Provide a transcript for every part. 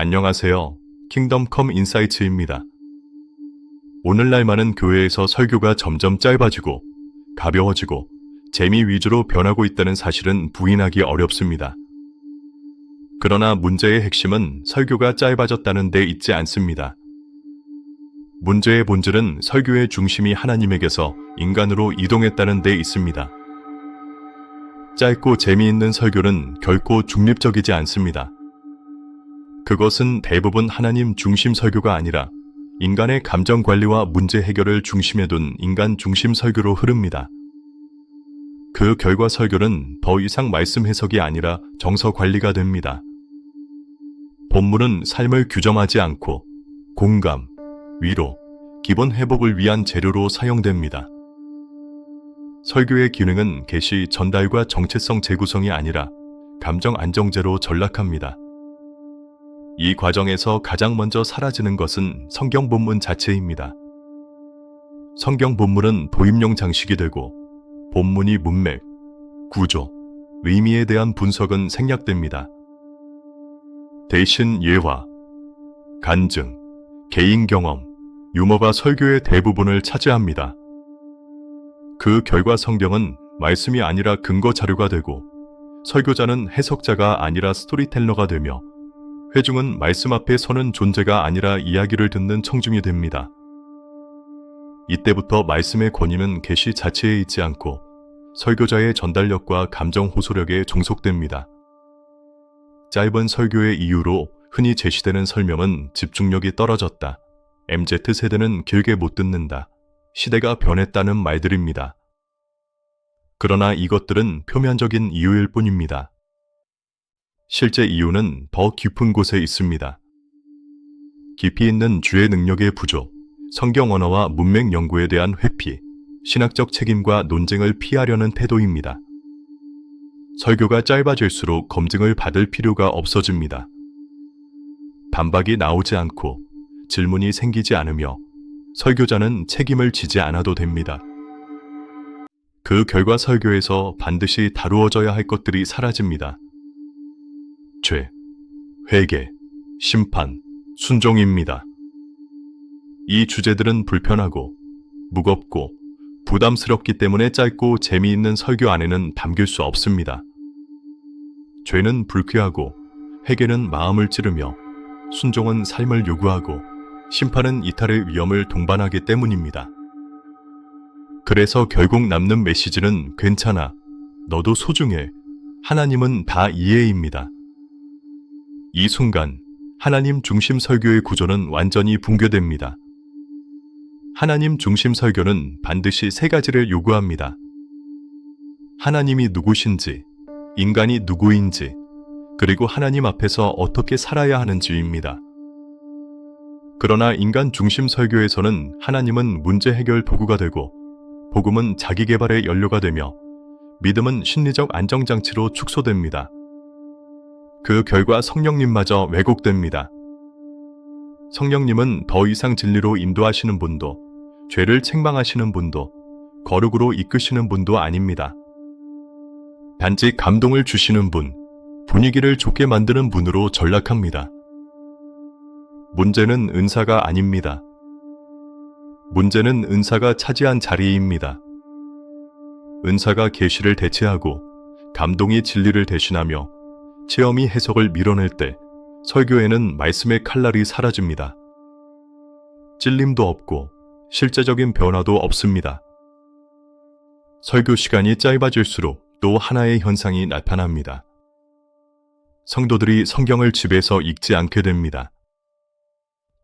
안녕하세요. 킹덤컴 인사이츠입니다. 오늘날 많은 교회에서 설교가 점점 짧아지고 가벼워지고 재미 위주로 변하고 있다는 사실은 부인하기 어렵습니다. 그러나 문제의 핵심은 설교가 짧아졌다는 데 있지 않습니다. 문제의 본질은 설교의 중심이 하나님에게서 인간으로 이동했다는 데 있습니다. 짧고 재미있는 설교는 결코 중립적이지 않습니다. 그것은 대부분 하나님 중심 설교가 아니라 인간의 감정 관리와 문제 해결을 중심에 둔 인간 중심 설교로 흐릅니다. 그 결과 설교는 더 이상 말씀 해석이 아니라 정서 관리가 됩니다. 본문은 삶을 규정하지 않고 공감, 위로, 기본 회복을 위한 재료로 사용됩니다. 설교의 기능은 개시 전달과 정체성 재구성이 아니라 감정 안정제로 전락합니다. 이 과정에서 가장 먼저 사라지는 것은 성경 본문 자체입니다. 성경 본문은 도입용 장식이 되고 본문이 문맥, 구조, 의미에 대한 분석은 생략됩니다. 대신 예화, 간증, 개인 경험, 유머가 설교의 대부분을 차지합니다. 그 결과 성경은 말씀이 아니라 근거 자료가 되고 설교자는 해석자가 아니라 스토리텔러가 되며 회중은 말씀 앞에 서는 존재가 아니라 이야기를 듣는 청중이 됩니다. 이때부터 말씀의 권위는 계시 자체에 있지 않고 설교자의 전달력과 감정 호소력에 종속됩니다. 짧은 설교의 이유로 흔히 제시되는 설명은 집중력이 떨어졌다. MZ세대는 길게 못 듣는다. 시대가 변했다는 말들입니다. 그러나 이것들은 표면적인 이유일 뿐입니다. 실제 이유는 더 깊은 곳에 있습니다. 깊이 있는 주의 능력의 부족, 성경 언어와 문맥 연구에 대한 회피, 신학적 책임과 논쟁을 피하려는 태도입니다. 설교가 짧아질수록 검증을 받을 필요가 없어집니다. 반박이 나오지 않고 질문이 생기지 않으며 설교자는 책임을 지지 않아도 됩니다. 그 결과 설교에서 반드시 다루어져야 할 것들이 사라집니다. 죄, 회개, 심판, 순종입니다. 이 주제들은 불편하고 무겁고 부담스럽기 때문에 짧고 재미있는 설교 안에는 담길 수 없습니다. 죄는 불쾌하고 회개는 마음을 찌르며 순종은 삶을 요구하고 심판은 이탈의 위험을 동반하기 때문입니다. 그래서 결국 남는 메시지는 괜찮아. 너도 소중해. 하나님은 다 이해입니다. 이 순간 하나님 중심 설교의 구조는 완전히 붕괴됩니다. 하나님 중심 설교는 반드시 세 가지를 요구합니다. 하나님이 누구신지, 인간이 누구인지, 그리고 하나님 앞에서 어떻게 살아야 하는지입니다. 그러나 인간 중심 설교에서는 하나님은 문제 해결 도구가 되고, 복음은 자기 개발의 연료가 되며, 믿음은 심리적 안정장치로 축소됩니다. 그 결과 성령님마저 왜곡됩니다. 성령님은 더 이상 진리로 인도하시는 분도, 죄를 책망하시는 분도, 거룩으로 이끄시는 분도 아닙니다. 단지 감동을 주시는 분, 분위기를 좋게 만드는 분으로 전락합니다. 문제는 은사가 아닙니다. 문제는 은사가 차지한 자리입니다. 은사가 계시를 대체하고 감동이 진리를 대신하며 체험이 해석을 밀어낼 때 설교에는 말씀의 칼날이 사라집니다. 찔림도 없고 실제적인 변화도 없습니다. 설교 시간이 짧아질수록 또 하나의 현상이 나타납니다. 성도들이 성경을 집에서 읽지 않게 됩니다.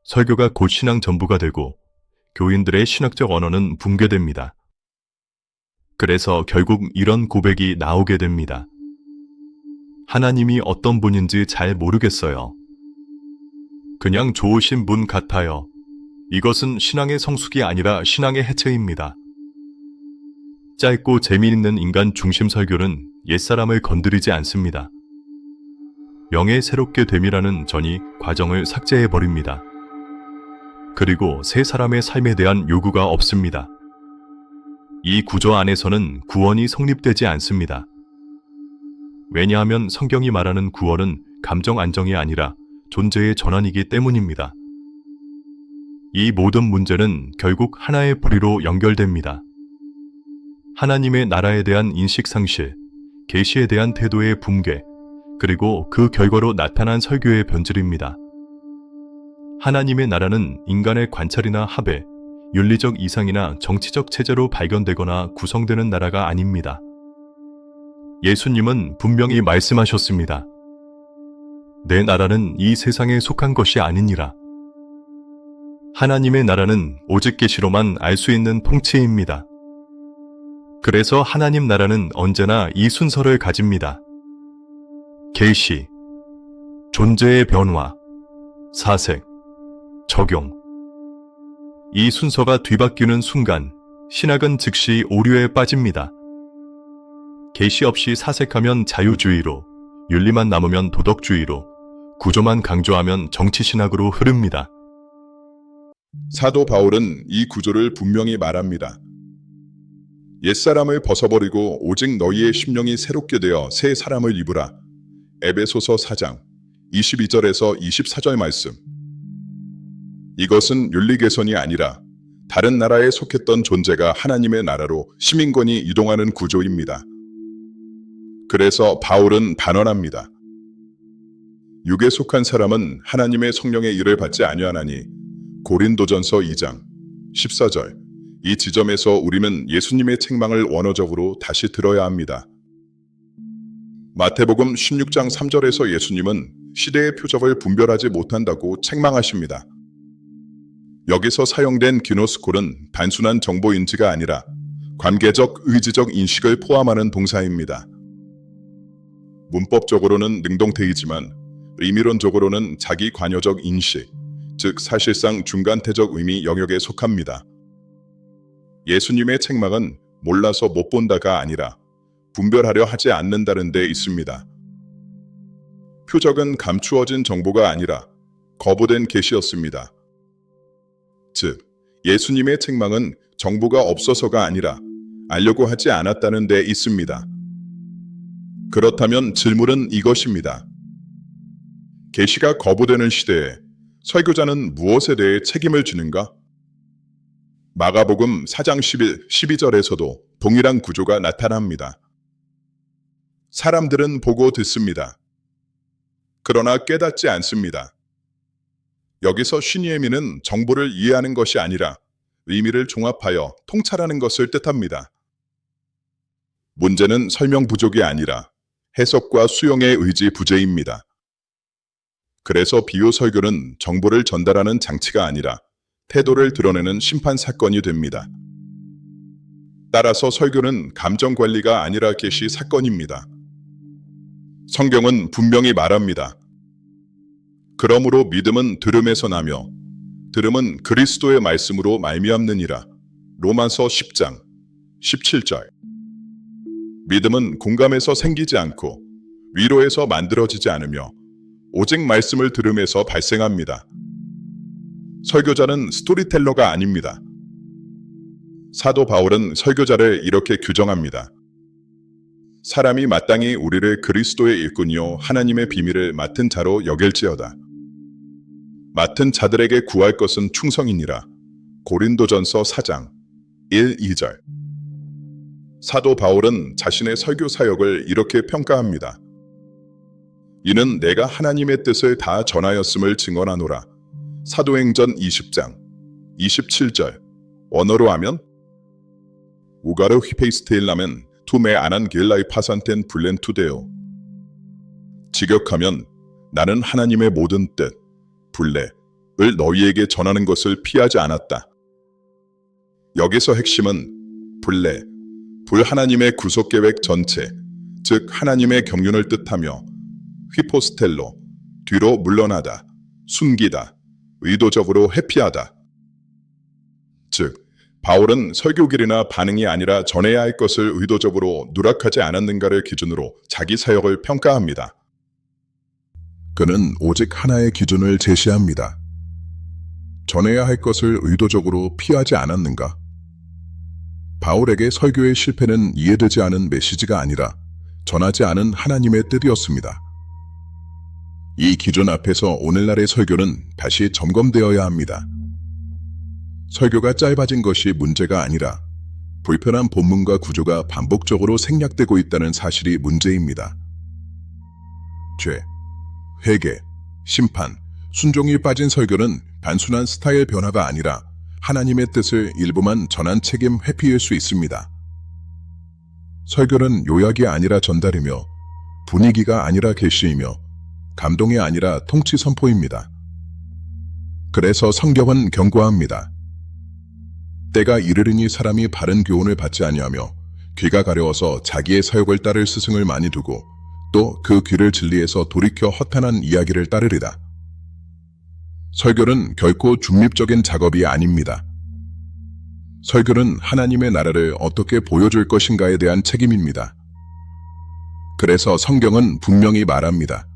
설교가 곧 신앙 전부가 되고 교인들의 신학적 언어는 붕괴됩니다. 그래서 결국 이런 고백이 나오게 됩니다. 하나님이 어떤 분인지 잘 모르겠어요. 그냥 좋으신 분 같아요. 이것은 신앙의 성숙이 아니라 신앙의 해체입니다. 짧고 재미있는 인간 중심 설교는 옛사람을 건드리지 않습니다. 명예 새롭게 됨이라는 전이 과정을 삭제해 버립니다. 그리고 새 사람의 삶에 대한 요구가 없습니다. 이 구조 안에서는 구원이 성립되지 않습니다. 왜냐하면 성경이 말하는 구원은 감정 안정이 아니라 존재의 전환이기 때문입니다. 이 모든 문제는 결국 하나의 뿌리로 연결됩니다. 하나님의 나라에 대한 인식 상실, 계시에 대한 태도의 붕괴, 그리고 그 결과로 나타난 설교의 변질입니다. 하나님의 나라는 인간의 관찰이나 합의, 윤리적 이상이나 정치적 체제로 발견되거나 구성되는 나라가 아닙니다. 예수님은 분명히 말씀하셨습니다. 내 나라는 이 세상에 속한 것이 아니니라. 하나님의 나라는 오직 계시로만 알 수 있는 통치입니다. 그래서 하나님 나라는 언제나 이 순서를 가집니다. 계시, 존재의 변화, 사색, 적용. 이 순서가 뒤바뀌는 순간 신학은 즉시 오류에 빠집니다. 계시 없이 사색하면 자유주의로, 윤리만 남으면 도덕주의로, 구조만 강조하면 정치신학으로 흐릅니다. 사도 바울은 이 구조를 분명히 말합니다. 옛사람을 벗어버리고 오직 너희의 심령이 새롭게 되어 새 사람을 입으라. 에베소서 4장 22절에서 24절 말씀. 이것은 윤리 개선이 아니라 다른 나라에 속했던 존재가 하나님의 나라로 시민권이 이동하는 구조입니다. 그래서 바울은 반언합니다. 육에 속한 사람은 하나님의 성령의 일을 받지 아니하나니 고린도전서 2장 14절 이 지점에서 우리는 예수님의 책망을 원어적으로 다시 들어야 합니다. 마태복음 16장 3절에서 예수님은 시대의 표적을 분별하지 못한다고 책망하십니다. 여기서 사용된 기노스콜은 단순한 정보 인지가 아니라 관계적 의지적 인식을 포함하는 동사입니다. 문법적으로는 능동태이지만 의미론적으로는 자기 관여적 인식, 즉 사실상 중간태적 의미 영역에 속합니다. 예수님의 책망은 몰라서 못 본다가 아니라 분별하려 하지 않는다는 데 있습니다. 표적은 감추어진 정보가 아니라 거부된 계시였습니다. 즉, 예수님의 책망은 정보가 없어서가 아니라 알려고 하지 않았다는 데 있습니다. 그렇다면 질문은 이것입니다. 계시가 거부되는 시대에 설교자는 무엇에 대해 책임을 지는가? 마가복음 4장 11, 12절에서도 동일한 구조가 나타납니다. 사람들은 보고 듣습니다. 그러나 깨닫지 않습니다. 여기서 쉬니에미는 정보를 이해하는 것이 아니라 의미를 종합하여 통찰하는 것을 뜻합니다. 문제는 설명 부족이 아니라 해석과 수용의 의지 부재입니다. 그래서 비유 설교는 정보를 전달하는 장치가 아니라 태도를 드러내는 심판 사건이 됩니다. 따라서 설교는 감정 관리가 아니라 계시 사건입니다. 성경은 분명히 말합니다. 그러므로 믿음은 들음에서 나며 들음은 그리스도의 말씀으로 말미암느니라. 로마서 10장 17절. 믿음은 공감에서 생기지 않고 위로에서 만들어지지 않으며 오직 말씀을 들음에서 발생합니다. 설교자는 스토리텔러가 아닙니다. 사도 바울은 설교자를 이렇게 규정합니다. 사람이 마땅히 우리를 그리스도의 일꾼이요 하나님의 비밀을 맡은 자로 여길지어다. 맡은 자들에게 구할 것은 충성이니라. 고린도전서 4장 1, 2절. 사도 바울은 자신의 설교 사역을 이렇게 평가합니다. 이는 내가 하나님의 뜻을 다 전하였음을 증언하노라. 사도행전 20장 27절 언어로 하면 우가르 휘페이스테일라멘 투메 아난 길라이 파산텐 블렌투데오 직역하면 나는 하나님의 모든 뜻, 불레을 너희에게 전하는 것을 피하지 않았다. 여기서 핵심은 불레, 불 하나님의 구속 계획 전체, 즉 하나님의 경륜을 뜻하며 휘포스텔로, 뒤로 물러나다, 숨기다, 의도적으로 회피하다. 즉, 바울은 설교길이나 반응이 아니라 전해야 할 것을 의도적으로 누락하지 않았는가를 기준으로 자기 사역을 평가합니다. 그는 오직 하나의 기준을 제시합니다. 전해야 할 것을 의도적으로 피하지 않았는가? 바울에게 설교의 실패는 이해되지 않은 메시지가 아니라 전하지 않은 하나님의 뜻이었습니다. 이 기준 앞에서 오늘날의 설교는 다시 점검되어야 합니다. 설교가 짧아진 것이 문제가 아니라 불편한 본문과 구조가 반복적으로 생략되고 있다는 사실이 문제입니다. 죄, 회개, 심판, 순종이 빠진 설교는 단순한 스타일 변화가 아니라 하나님의 뜻을 일부만 전한 책임 회피일 수 있습니다. 설교는 요약이 아니라 전달이며 분위기가 아니라 계시이며 감동이 아니라 통치 선포입니다. 그래서 성경은 경고합니다. 때가 이르르니 사람이 바른 교훈을 받지 아니하며 귀가 가려워서 자기의 사욕을 따를 스승을 많이 두고 또 그 귀를 진리에서 돌이켜 허탄한 이야기를 따르리다. 설교는 결코 중립적인 작업이 아닙니다. 설교는 하나님의 나라를 어떻게 보여줄 것인가에 대한 책임입니다. 그래서 성경은 분명히 말합니다.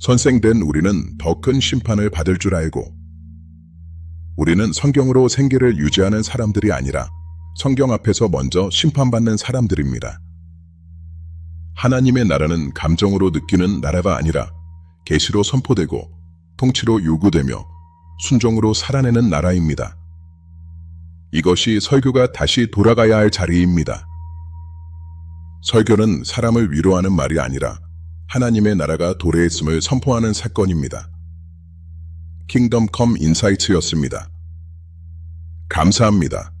선생된 우리는 더 큰 심판을 받을 줄 알고, 우리는 성경으로 생계를 유지하는 사람들이 아니라 성경 앞에서 먼저 심판받는 사람들입니다. 하나님의 나라는 감정으로 느끼는 나라가 아니라 계시로 선포되고 통치로 요구되며 순종으로 살아내는 나라입니다. 이것이 설교가 다시 돌아가야 할 자리입니다. 설교는 사람을 위로하는 말이 아니라 하나님의 나라가 도래했음을 선포하는 사건입니다. 킹덤 컴 인사이트였습니다. 감사합니다.